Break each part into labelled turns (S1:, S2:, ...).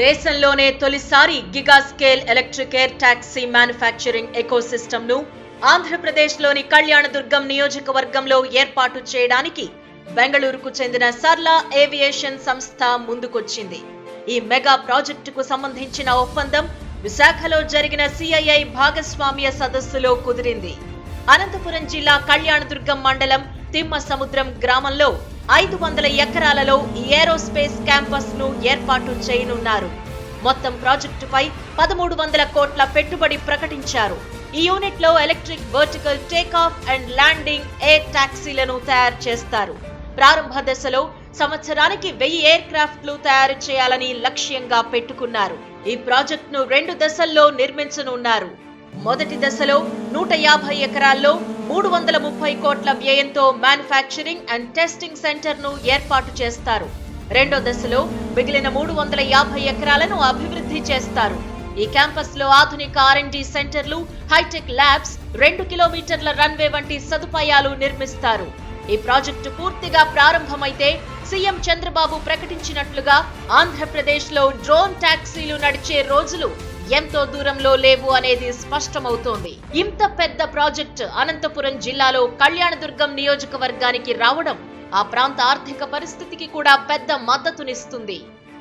S1: దేశంలోనే తొలిసారి giga scale electric air taxi manufacturing ఎకోసిస్టమ్ను ఆంధ్రప్రదేశ్లోని కళ్యాణదుర్గం నియోజకవర్గంలో ఏర్పాటు చేయడానికి బెంగళూరుకు చెందిన సర్లా ఏవియేషన్ సంస్థ ముందుకొచ్చింది. ఈ మెగా ప్రాజెక్టుకు సంబంధించిన ఒప్పందం విశాఖలో జరిగిన సిఐఐ భాగస్వామ్య సదస్సులో కుదిరింది. అనంతపురం జిల్లా కళ్యాణదుర్గం మండలం తిమ్మ సముద్రం గ్రామంలో ఐదు వందల ఎకరాలలో ఈ ఏరోస్పేస్ క్యాంపస్ను ఏర్పాటు చేయనున్నారు. మొత్తం ప్రాజెక్టుపై పదమూడు వందల కోట్ల పెట్టుబడి ప్రకటించారు. ఈ యూనిట్లో electric vertical takeoff and landing air టాక్సీలను తయారు చేస్తారు. ప్రారంభ దశలో సంవత్సరానికి వెయ్యి ఎయిర్ క్రాఫ్ట్లు తయారు చేయాలని లక్ష్యంగా పెట్టుకున్నారు. ఈ ప్రాజెక్టును రెండు దశల్లో నిర్మించనున్నారు. మొదటి దశలో నూట యాభై ఎకరాల్లో మూడు వందల ముప్పై కోట్ల వ్యయంతో మ్యానుఫ్యాక్చరింగ్ అండ్ టెస్టింగ్ సెంటర్ను ఏర్పాటు చేస్తారు. రెండో దశలో మిగిలిన మూడు వందల యాభై ఎకరాలను అభివృద్ధి చేస్తారు. ఈ క్యాంపస్లో ఆధునిక ఆర్ఎండి సెంటర్లు హైటెక్ ల్యాబ్స్ రెండు కిలోమీటర్ల రన్వే వంటి సదుపాయాలు నిర్మిస్తారు. ఈ ప్రాజెక్టు పూర్తిగా ప్రారంభమైతే సీఎం చంద్రబాబు ప్రకటించినట్లుగా ఆంధ్రప్రదేశ్లో డ్రోన్ టాక్సీలు నడిచే రోజులు ఎంతో దూరంలో లేవు అనేది స్పష్టమవుతోంది. ఇంత పెద్ద ప్రాజెక్టు అనంతపురం జిల్లాలో కళ్యాణదుర్గం నియోజకవర్గానికి రావడం ఆ ప్రాంత ఆర్థిక పరిస్థితికి కూడా పెద్ద మద్దతునిస్తుంది.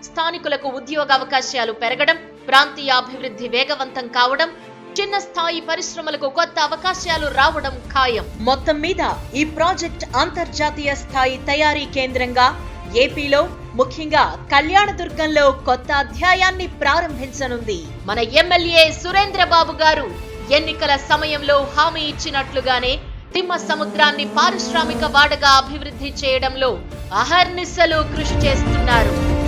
S1: స్థానికులకు ఉద్యోగ అవకాశాలు పెరగడం ప్రాంతీయ అభివృద్ధి వేగవంతం కావడం చిన్న స్థాయి పరిశ్రమలకు కొత్త అవకాశాలు రావడం ఖాయం. మొత్తం మీద ఈ ప్రాజెక్ట్ అంతర్జాతీయ స్థాయి తయారీ కేంద్రంగా ఏపీలో ముఖ్యంగా కళ్యాణదుర్గంలో కొత్త అధ్యాయాన్ని ప్రారంభించనుంది. మన ఎమ్మెల్యే సురేంద్రబాబు గారు ఎన్నికల సమయంలో హామీ ఇచ్చినట్లుగానే తిమ్మ సముద్రాన్ని పారిశ్రామిక వాడగా అభివృద్ధి చేయడంలో అహర్నిశలు కృషి చేస్తున్నారు.